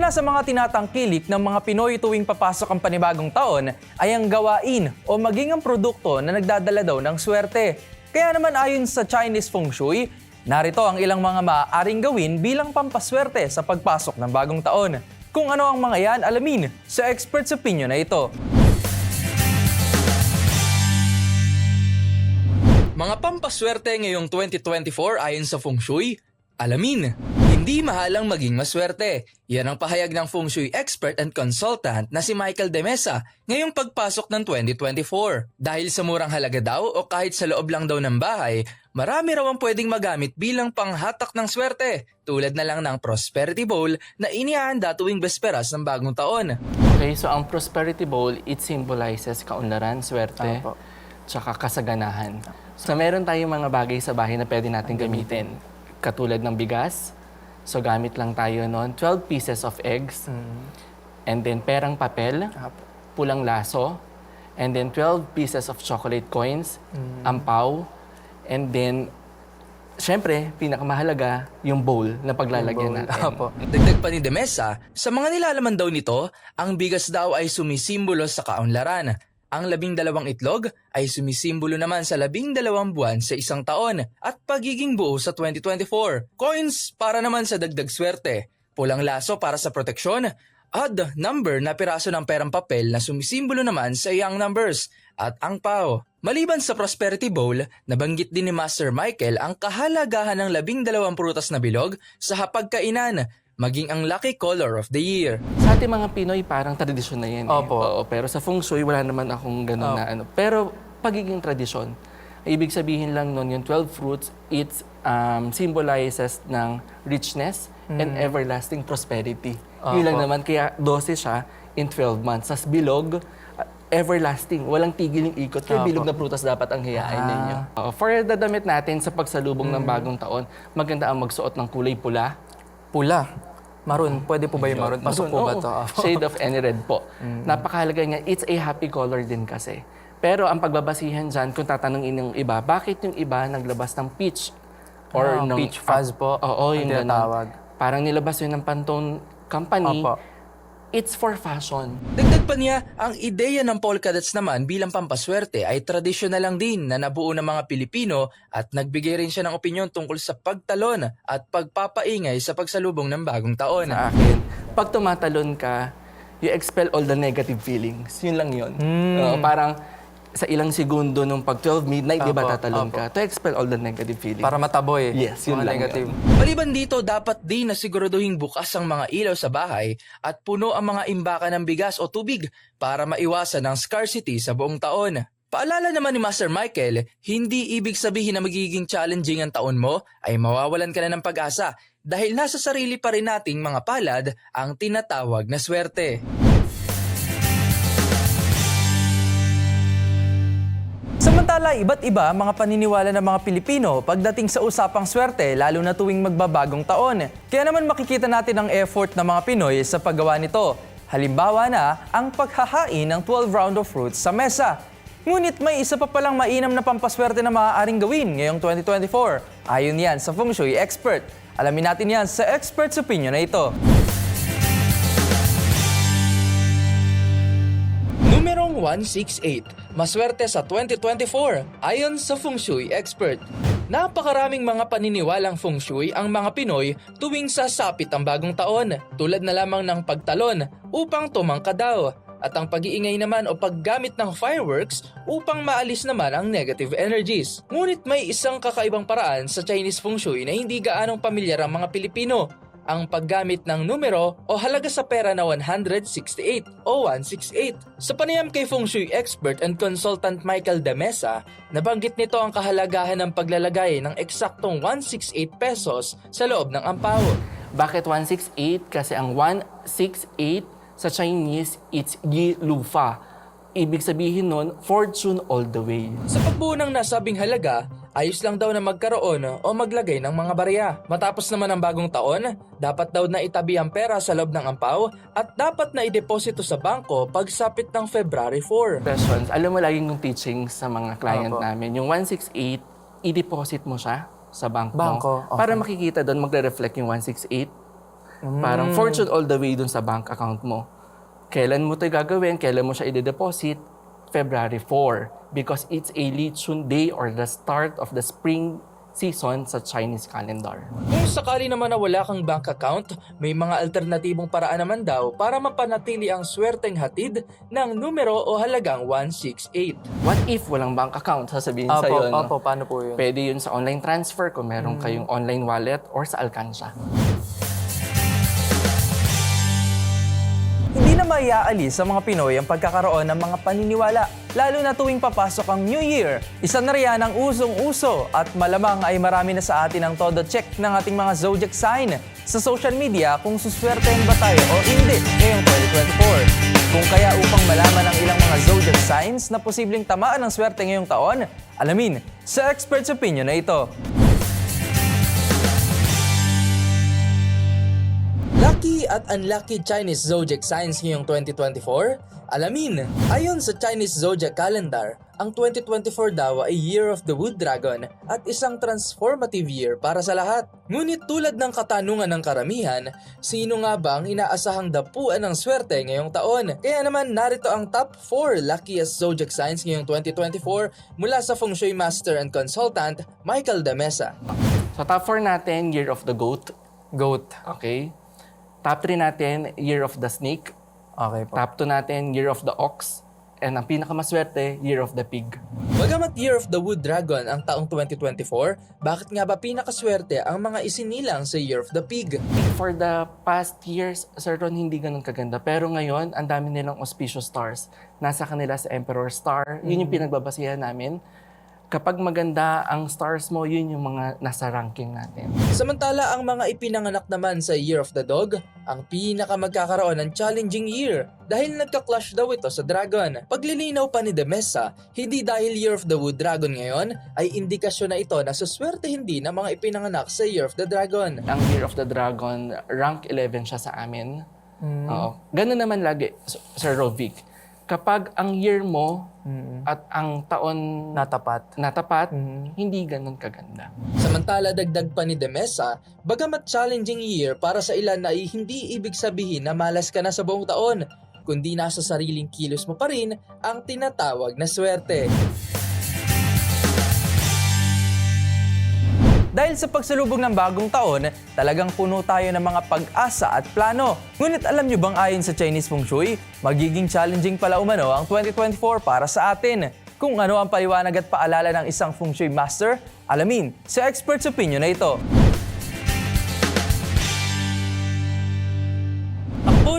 Isa na sa mga tinatangkilik ng mga Pinoy tuwing papasok ang panibagong taon ay ang gawain o maging ang produkto na nagdadala daw ng swerte. Kaya naman ayon sa Chinese Feng Shui, narito ang ilang mga maaaring gawin bilang pampaswerte sa pagpasok ng bagong taon. Kung ano ang mga yan, alamin sa expert's opinion na ito. Mga pampaswerte ngayong 2024 ayon sa Feng Shui, alamin, hindi mahalang maging maswerte. Yan ang pahayag ng Feng Shui expert and consultant na si Michael De Mesa ngayong pagpasok ng 2024. Dahil sa murang halaga daw o kahit sa loob lang daw ng bahay, marami raw ang pwedeng magamit bilang panghatak ng swerte, tulad na lang ng Prosperity Bowl na inihanda tuwing besperas ng bagong taon. Okay, so ang Prosperity Bowl, it symbolizes kaunlaran, swerte, Tama po. tsaka kasaganahan. So meron tayong mga bagay sa bahay na pwede natin gamitin. Katulad ng bigas. So gamit lang tayo noon, 12 pieces of eggs. And then perang papel, pulang laso. And then 12 pieces of chocolate coins, ampaw. And then, syempre, pinakamahalaga, yung bowl na paglalagyan natin. Apo. Dagdag pa ni De Mesa, sa mga nilalaman daw nito, ang bigas daw ay sumisimbolo sa kaunlaran. Ang labing dalawang itlog ay sumisimbolo naman sa labing dalawang buwan sa isang taon at pagiging buo sa 2024. Coins para naman sa dagdag swerte. Pulang laso para sa proteksyon. Odd number na piraso ng perang papel na sumisimbolo naman sa young numbers. At ang pao. Maliban sa Prosperity Bowl, nabanggit din ni Master Michael ang kahalagahan ng labing dalawang prutas na bilog sa hapagkainan, maging ang lucky color of the year. Sa ating mga Pinoy, parang tradisyon na yan. eh. Opo. Oo, pero sa Feng Shui, wala naman akong ganun na ano. Pero pagiging tradisyon, ibig sabihin lang nun, yung 12 fruits, it um, symbolizes ng richness and everlasting prosperity. Yun lang naman, kaya 12 siya in 12 months. Sas bilog, uh, everlasting, walang tigil yung ikot. Kaya Opo. bilog na prutas dapat ang hiyain ninyo. Oo, for the damit natin sa pagsalubong ng bagong taon, maganda ang magsuot ng kulay pula, Pula. Maroon. Pwede po ba yung maroon? Pasok po ba to? Shade of any red po. Napakahalaga niya. It's a happy color din kasi. Pero ang pagbabasihan dyan, kung tatanungin ng iba, bakit yung iba naglabas ng peach? Ah, ng- peach fuzz po, Oo, ang yung tinatawag. ganun. Parang nilabas yun ng Pantone Company. Opo. It's for fashion. Dagdag pa niya, ang ideya ng polka dots naman bilang pampaswerte ay tradisyonal lang din na nabuo ng mga Pilipino at nagbigay rin siya ng opinyon tungkol sa pagtalon at pagpapaingay sa pagsalubong ng bagong taon. Sa akin, pag tumatalon ka, you expel all the negative feelings. Yun lang yun. Oo, parang sa ilang segundo nung pag 12 midnight, di ba tatalon ka? To expel all the negative feelings. Para mataboy. Yes, yun Mga lang negative. Maliban dito, dapat din na siguraduhin bukas ang mga ilaw sa bahay at puno ang mga imbaka ng bigas o tubig para maiwasan ang scarcity sa buong taon. Paalala naman ni Master Michael, hindi ibig sabihin na magiging challenging ang taon mo ay mawawalan ka na ng pag-asa dahil nasa sarili pa rin nating mga palad ang tinatawag na swerte. Samantala, iba't iba mga paniniwala ng mga Pilipino pagdating sa usapang swerte, lalo na tuwing magbabagong taon. Kaya naman makikita natin ang effort ng mga Pinoy sa paggawa nito. Halimbawa na ang paghahain ng 12 round of fruits sa mesa. Ngunit may isa pa palang mainam na pampaswerte na maaaring gawin ngayong 2024. Ayon yan sa Feng Shui expert. Alamin natin yan sa expert's opinion na ito. Numerong 168, maswerte sa 2024 ayon sa Feng Shui expert. Napakaraming mga paniniwalang feng shui ang mga Pinoy tuwing sasapit ang bagong taon, tulad na lamang ng pagtalon upang tumangka daw, at ang pag-iingay naman o paggamit ng fireworks upang maalis naman ang negative energies. Ngunit may isang kakaibang paraan sa Chinese feng shui na hindi gaanong pamilyar ang mga Pilipino, ang paggamit ng numero o halaga sa pera na 168 o 168. Sa panayam kay Feng Shui expert and consultant Michael Damesa, nabanggit nito ang kahalagahan ng paglalagay ng eksaktong 168 pesos sa loob ng ampaw. Bakit 168? Kasi ang 168 sa Chinese, it's Yi Lufa. Ibig sabihin nun, fortune all the way. Sa pagbuo ng nasabing halaga, ayos lang daw na magkaroon o maglagay ng mga barya. Matapos naman ang bagong taon, dapat daw na itabi ang pera sa loob ng ampaw at dapat na ideposito sa bangko pagsapit ng February 4. Questions. Alam mo laging yung teaching sa mga client Opo. namin, yung 168, i-deposit mo siya sa bank mo. Bangko, okay. Para makikita doon, magre-reflect yung 168. Parang fortune all the way doon sa bank account mo. Kailan mo ito gagawin? Kailan mo siya i-deposit? February 4. Because it's a Lichun Day or the start of the spring season sa Chinese calendar. Kung sakali naman na wala kang bank account, may mga alternatibong paraan naman daw para mapanatili ang swerteng hatid ng numero o halagang 168. What if walang bank account? Sasabihin sa'yo, no? paano po yun? Pwede yun sa online transfer kung meron kayong online wallet or sa Alcanza. Maiaalis sa mga Pinoy ang pagkakaroon ng mga paniniwala, lalo na tuwing papasok ang New Year. Isa na riyan ang usong-uso at malamang ay marami na sa atin ang todo check ng ating mga zodiac sign sa social media kung suswertein ba tayo o hindi ngayong 2024. Kung kaya upang malaman ang ilang mga zodiac signs na posibleng tamaan ng swerte ngayong taon, alamin sa expert's opinion na ito. Lucky at unlucky Chinese zodiac signs ngayong 2024? Alamin! Ayon sa Chinese zodiac calendar, ang 2024 daw ay Year of the Wood Dragon at isang transformative year para sa lahat. Ngunit tulad ng katanungan ng karamihan, sino nga ba ang inaasahang dapuan ng swerte ngayong taon? Kaya naman narito ang top 4 luckiest zodiac signs ngayong 2024 mula sa Feng Shui Master and Consultant Michael Damesa. So top 4 natin, Year of the Goat. Goat. Okay. Top 3 natin, Year of the Snake. Okay po. Top 2 natin, Year of the Ox. And ang pinakamaswerte, Year of the Pig. Bagamat Year of the Wood Dragon ang taong 2024, bakit nga ba pinakaswerte ang mga isinilang sa Year of the Pig? For the past years, certain hindi ganun kaganda. Pero ngayon, ang dami nilang auspicious stars. Nasa kanila sa Emperor Star. Yun yung pinagbabasihan namin. Kapag maganda ang stars mo, yun yung mga nasa ranking natin. Samantala ang mga ipinanganak naman sa Year of the Dog, ang pinaka magkakaroon ng challenging year dahil nagka-clash daw ito sa Dragon. Paglilinaw pa ni Demesa, hindi dahil Year of the Wood Dragon ngayon ay indikasyon na ito na suswerte hindi ng mga ipinanganak sa Year of the Dragon. Ang Year of the Dragon, rank 11 siya sa amin. Oo. Ganun naman lagi, Sir Rovic. Kapag ang year mo at ang taon Natapat. natapat, hindi ganun kaganda. Samantala dagdag pa ni Demesa, bagamat challenging year para sa ilan ay hindi ibig sabihin na malas ka na sa buong taon, kundi nasa sariling kilos mo pa rin ang tinatawag na swerte. Dahil sa pagsalubog ng bagong taon, talagang puno tayo ng mga pag-asa at plano. Ngunit alam nyo bang ayon sa Chinese Feng Shui, magiging challenging pala umano ang 2024 para sa atin. Kung ano ang paliwanag at paalala ng isang Feng Shui Master, alamin sa expert's opinion na ito.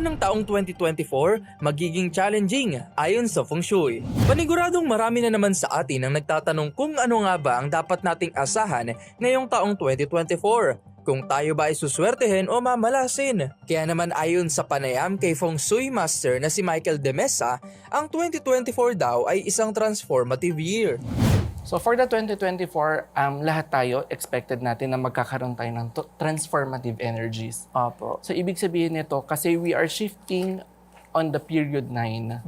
Ng taong 2024 magiging challenging ayon sa Feng Shui. Paniguradong marami na naman sa atin ang nagtatanong kung ano nga ba ang dapat nating asahan ngayong taong 2024. Kung tayo ba ay suswertehin o mamalasin. Kaya naman ayon sa panayam kay Feng Shui Master na si Michael Demesa, ang 2024 daw ay isang transformative year. So for the 2024, um, lahat tayo, expected natin na magkakaroon tayo ng transformative energies. Apo. So ibig sabihin nito, kasi we are shifting on the period 9.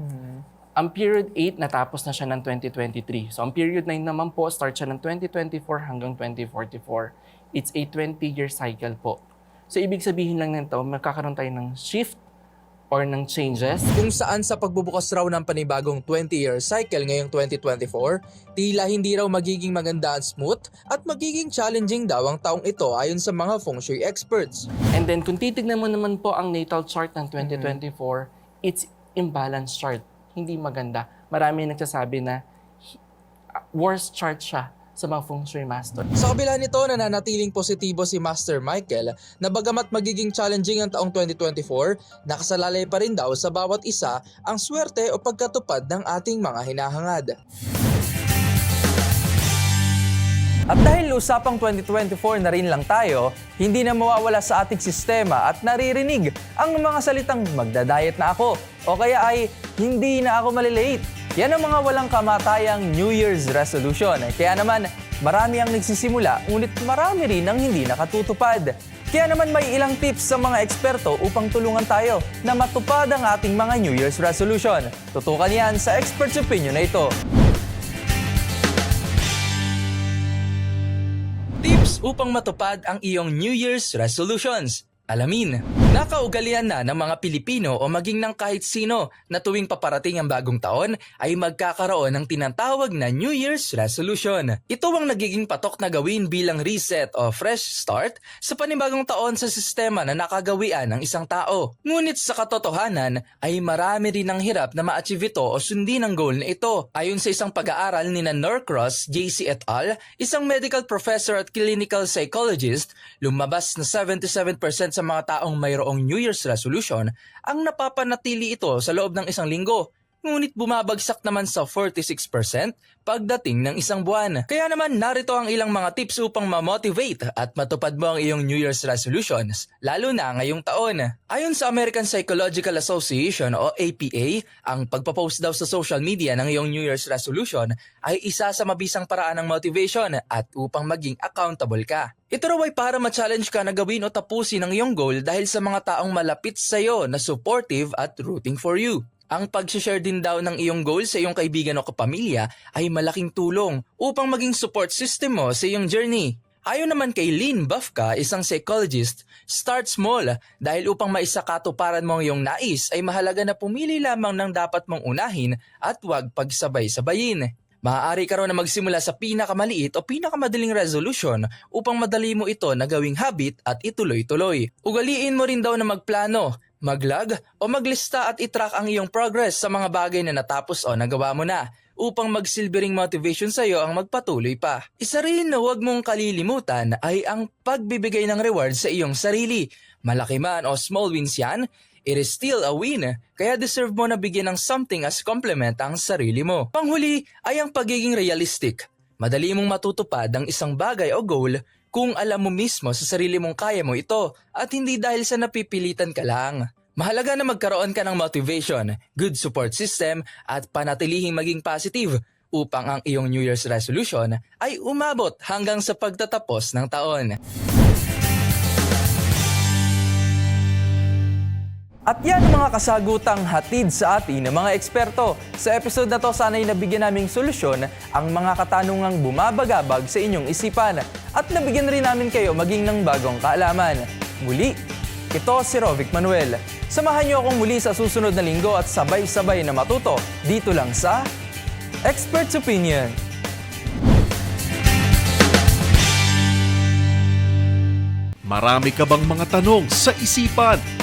Ang period 8, natapos na siya ng 2023. So ang period 9 naman po, start siya ng 2024 hanggang 2044. It's a 20-year cycle po. So ibig sabihin lang nito, magkakaroon tayo ng shift or ng changes. Kung saan sa pagbubukas raw ng panibagong 20-year cycle ngayong 2024, tila hindi raw magiging maganda at smooth at magiging challenging daw ang taong ito ayon sa mga feng shui experts. And then kung titignan mo naman po ang natal chart ng 2024, it's imbalance chart. Hindi maganda. Marami nagsasabi na uh, worst chart siya sa mga feng shui master. Sa kabila nito, nananatiling positibo si Master Michael na bagamat magiging challenging ang taong 2024, nakasalalay pa rin daw sa bawat isa ang swerte o pagkatupad ng ating mga hinahangad. At dahil usapang 2024 na rin lang tayo, hindi na mawawala sa ating sistema at naririnig ang mga salitang magdadayet na ako o kaya ay hindi na ako malilate. Yan ang mga walang kamatayang New Year's resolution. Kaya naman, marami ang nagsisimula ngunit marami rin ang hindi nakatutupad. Kaya naman may ilang tips sa mga eksperto upang tulungan tayo na matupad ang ating mga New Year's resolution. Tutukan yan sa expert's opinion na ito. Tips upang matupad ang iyong New Year's resolutions. Alamin, nakaugalian na ng mga Pilipino o maging ng kahit sino na tuwing paparating ang bagong taon ay magkakaroon ng tinatawag na New Year's resolution. Ito ang nagiging patok na gawin bilang reset o fresh start sa panibagong taon sa sistema na nakagawian ng isang tao. Ngunit sa katotohanan ay marami rin ang hirap na ma-achieve ito o sundin ang goal na ito. Ayon sa isang pag-aaral ni na Norcross, JC et al., isang medical professor at clinical psychologist, lumabas na 77% sa mga taong mayroong New Year's resolution ang napapanatili ito sa loob ng isang linggo. Ngunit bumabagsak naman sa 46% pagdating ng isang buwan. Kaya naman narito ang ilang mga tips upang ma-motivate at matupad mo ang iyong New Year's resolutions, lalo na ngayong taon. Ayon sa American Psychological Association o APA, ang pagpapost daw sa social media ng iyong New Year's resolution ay isa sa mabisang paraan ng motivation at upang maging accountable ka. Ito raw ay para ma-challenge ka na gawin o tapusin ang iyong goal dahil sa mga taong malapit sa iyo na supportive at rooting for you. Ang pag-share din daw ng iyong goal sa iyong kaibigan o kapamilya ay malaking tulong upang maging support system mo sa iyong journey. Ayon naman kay Lynn Bufka, isang psychologist, start small dahil upang maisakatuparan mo ang iyong nais ay mahalaga na pumili lamang ng dapat mong unahin at huwag pagsabay-sabayin. Maaari ka raw na magsimula sa pinakamaliit o pinakamadaling resolution upang madali mo ito na gawing habit at ituloy-tuloy. Ugaliin mo rin daw na magplano, maglag o maglista at itrack ang iyong progress sa mga bagay na natapos o nagawa mo na upang magsilbering motivation sa iyo ang magpatuloy pa. Isa rin na huwag mong kalilimutan ay ang pagbibigay ng reward sa iyong sarili. Malaki man o small wins yan, it is still a win. Kaya deserve mo na bigyan ng something as compliment ang sarili mo. Panghuli ay ang pagiging realistic. Madali mong matutupad ang isang bagay o goal kung alam mo mismo sa sarili mong kaya mo ito at hindi dahil sa napipilitan ka lang. Mahalaga na magkaroon ka ng motivation, good support system at panatilihing maging positive upang ang iyong New Year's resolution ay umabot hanggang sa pagtatapos ng taon. At yan ang mga kasagutang hatid sa atin ng mga eksperto. Sa episode na to, sana'y nabigyan naming solusyon ang mga katanungang bumabagabag sa inyong isipan at nabigyan rin namin kayo maging ng bagong kaalaman. Muli, ito si Rovic Manuel. Samahan niyo akong muli sa susunod na linggo at sabay-sabay na matuto dito lang sa Expert's Opinion. Marami ka bang mga tanong sa isipan?